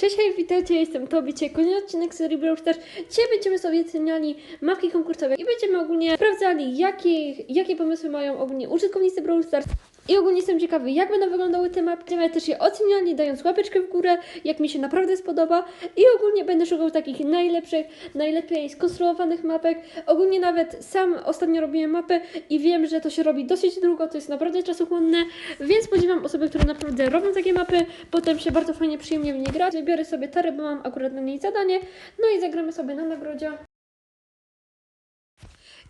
Cześć, hej, witajcie, ja jestem Tobi, dzisiaj kolejny odcinek serii Brawl Stars. Dzisiaj będziemy sobie oceniali mapki konkursowe i będziemy ogólnie sprawdzali, jakie, jakie pomysły mają ogólnie użytkownicy Brawl Stars. I ogólnie jestem ciekawy, jak będą wyglądały te mapki. Będziemy też je oceniali, dając łapeczkę w górę, jak mi się naprawdę spodoba. I ogólnie będę szukał takich najlepszych, najlepiej skonstruowanych mapek. Ogólnie nawet sam ostatnio robiłem mapę i wiem, że to się robi dosyć długo, to jest naprawdę czasochłonne, więc podziwiam osoby, które naprawdę robią takie mapy, potem się bardzo fajnie, przyjemnie w nie gra. Wybiorę sobie tarę, bo mam akurat na niej zadanie, no i zagramy sobie na nagrodzie.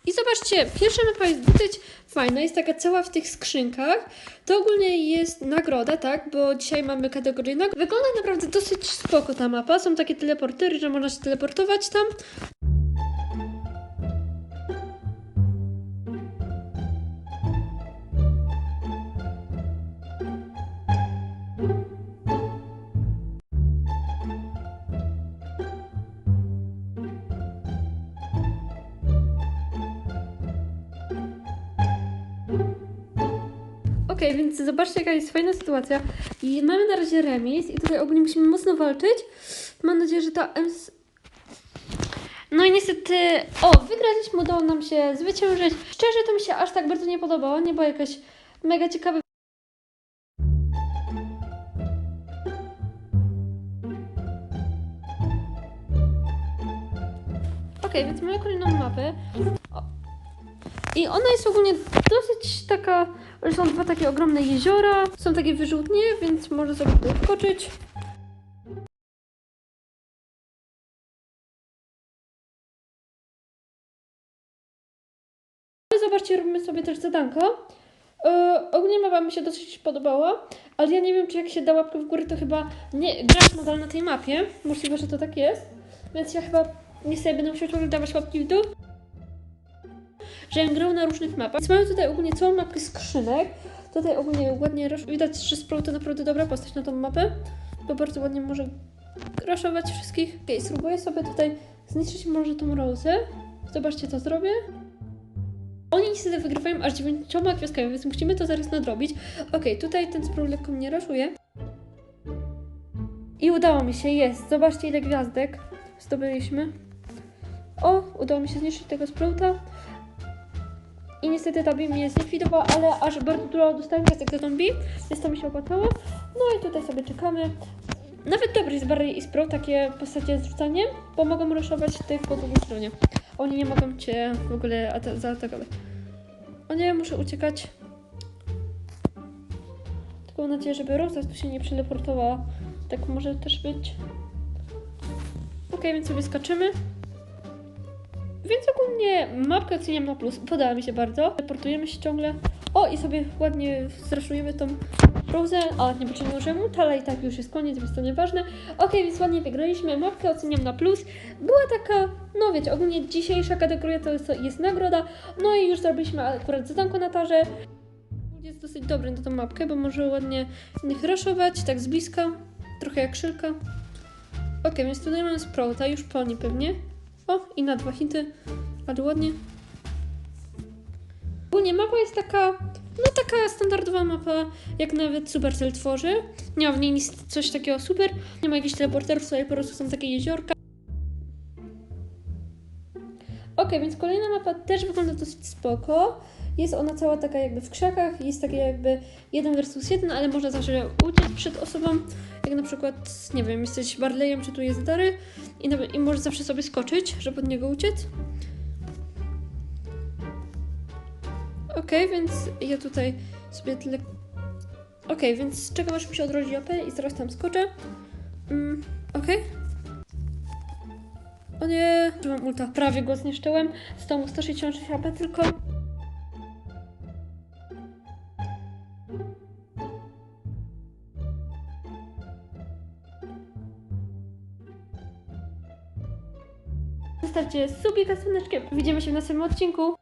I zobaczcie, pierwsza mapa jest dosyć fajna, jest taka cała w tych skrzynkach. To ogólnie jest nagroda, tak, bo dzisiaj mamy kategorię nagród. Wygląda naprawdę dosyć spoko ta mapa, są takie teleportery, że można się teleportować tam. Okej, więc zobaczcie jaka jest fajna sytuacja. I mamy na razie remis i tutaj ogólnie musimy mocno walczyć. Mam nadzieję, że ta MS... No i niestety, o, wygraliśmy, udało nam się zwyciężyć. Szczerze to mi się aż tak bardzo nie podobało, nie było jakaś mega ciekawe. Okej, więc mamy kolejną mapę. O. I ona jest ogólnie dosyć taka, są dwa takie ogromne jeziora, są takie wyrzutnie, więc może sobie tutaj wskoczyć. Ale Zobaczcie, robimy sobie też zadanko. Yy, ogólnie mapa mi się dosyć podobała, ale ja nie wiem, czy jak się da łapkę w górę, to chyba nie grasz nadal na tej mapie. Możliwe, że to tak jest. Więc ja chyba niestety będę musiała ciągle dawać łapki w dół że grał na różnych mapach. Więc mamy tutaj ogólnie całą mapkę skrzynek. Tutaj ogólnie ładnie widać, że Sprout to naprawdę dobra postać na tą mapę, bo bardzo ładnie może raszować wszystkich. Okej, okay, spróbuję sobie tutaj zniszczyć może tą Rosę. Zobaczcie, co zrobię. Oni niestety wygrywają aż dziewięcioma gwiazdkami, więc musimy to zaraz nadrobić. Okej, tutaj ten Sprout lekko mnie raszuje. I udało mi się, jest. Zobaczcie, ile gwiazdek zdobyliśmy. O, udało mi się zniszczyć tego Sprouta. I niestety ta Bee mnie zlikwidowała, ale aż bardzo dużo dostałem gwiazdek za tą Bee, więc to mi się opłacało. No i tutaj sobie czekamy. Nawet dobry jest Barry i Sprout, takie postacie z rzucaniem, bo mogą ruszować tych po drugiej stronie. Oni nie mogą cię w ogóle ata- zaatakować. O nie, muszę uciekać. Tylko mam nadzieję, żeby Rosa tu się nie przeleportowała. Tak może też być. Okej, więc sobie skaczymy. Więc ogólnie mapkę oceniam na plus. Podoba mi się bardzo. Reportujemy się ciągle. O, i sobie ładnie zraszujemy tą Rosę. A, nie potrzebujemy żemu. Tala i tak już jest koniec, więc to nieważne. Ok, więc ładnie wygraliśmy. Mapkę oceniam na plus. Była taka, no wiecie, ogólnie dzisiejsza kategoria to jest, jest nagroda. No i już zrobiliśmy akurat zadanko na tarze. Jest dosyć dobry na tą mapkę, bo może ładnie innych raszować, tak z bliska. Trochę jak szylka. Ok, więc tutaj mamy Sprouta, już po pewnie. O, i na dwa hity, ale ładnie. Ogólnie mapa jest taka, no taka standardowa mapa, jak nawet Supercell tworzy. Nie ma w niej nic, coś takiego super. Nie ma jakichś teleporterów, tutaj po prostu są takie jeziorka. Ok, więc kolejna mapa też wygląda dosyć spoko. Jest ona cała taka jakby w krzakach, jest takie jakby jeden versus jeden, ale można zawsze uciec przed osobą, jak na przykład, nie wiem, jesteś Barleyem, czy tu jest Dary i, na, i możesz zawsze sobie skoczyć, żeby od niego uciec. Ok, więc ja tutaj sobie tyle... Ok, więc czekam aż mi się odrodzi OP i zaraz tam skoczę. Mm, ok. O nie, mam ulta. Prawie go zniszczyłem. Zostało mu 166 HP tylko. Zostawcie subika z dzwoneczkiem. Widzimy się w następnym odcinku.